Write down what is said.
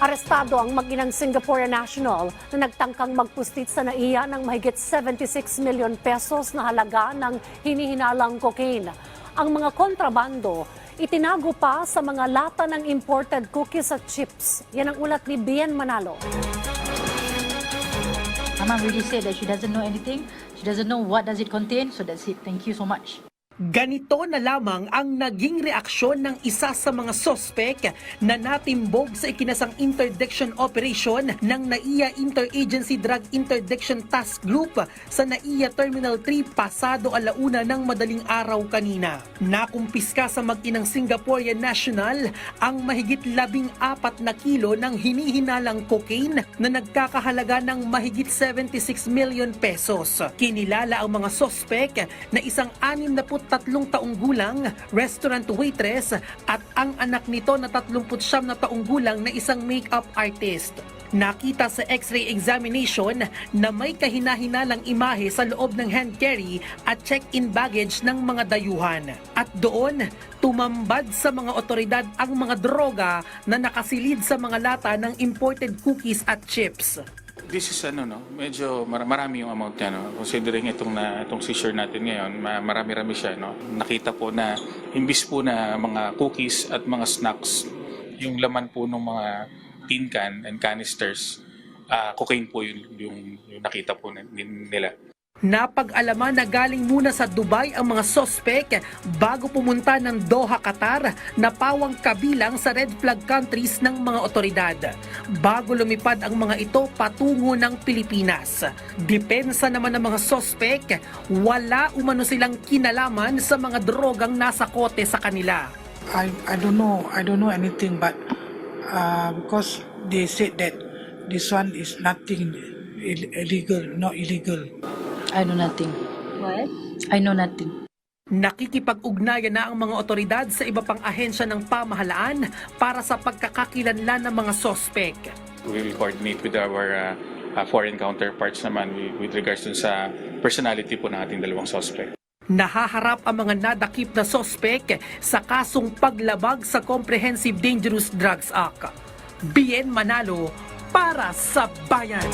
Arestado ang mag-inang Singapore national na nagtangkang magpustit sa naiya ng mahigit 76 million pesos na halaga ng hinihinalang cocaine. Ang mga kontrabando itinago pa sa mga lata ng imported cookies at chips. Yan ang ulat ni Bien Manalo. Mama really said that she doesn't know anything. She doesn't know what does it contain. So that's it. Thank you so much. Ganito na lamang ang naging reaksyon ng isa sa mga sospek na natimbog sa ikinasang interdiction operation ng NAIA Interagency Drug Interdiction Task Group sa NAIA Terminal 3 pasado alauna ng madaling araw kanina. Nakumpiska sa mag-inang Singaporean national ang mahigit labing apat na kilo ng hinihinalang cocaine na nagkakahalaga ng mahigit 76 million pesos. Kinilala ang mga sospek na isang 63 taong gulang, restaurant waitress at ang anak nito na 39 na taong gulang na isang makeup artist. Nakita sa x-ray examination na may kahinahinalang imahe sa loob ng hand carry at check-in baggage ng mga dayuhan. At doon, tumambad sa mga otoridad ang mga droga na nakasilid sa mga lata ng imported cookies at chips. This is ano no, medyo mar- marami yung amount niya no. Considering itong na itong seizure natin ngayon, ma- marami-rami siya no. Nakita po na imbis po na mga cookies at mga snacks, yung laman po ng mga tin can and canisters, ah cocaine po yung, yung, yung nakita po ni- nila. Napag-alaman na galing muna sa Dubai ang mga sospek bago pumunta ng Doha, Qatar na pawang kabilang sa red flag countries ng mga otoridad. Bago lumipad ang mga ito patungo ng Pilipinas. Depensa naman ng mga sospek, wala umano silang kinalaman sa mga drogang nasa kote sa kanila. I, I don't know I don't know anything but uh, because they said that this one is nothing Ill- illegal not illegal I know nothing. What? I know nothing. Nakikipag-ugnayan na ang mga otoridad sa iba pang ahensya ng pamahalaan para sa pagkakakilanlan ng mga sospek. We will coordinate with our ah, ah, foreign counterparts naman with, regards dun sa personality po ng ating dalawang suspect. Nahaharap ang mga nadakip na sospek sa kasong paglabag sa Comprehensive Dangerous Drugs Act. Bien Manalo para sa bayan.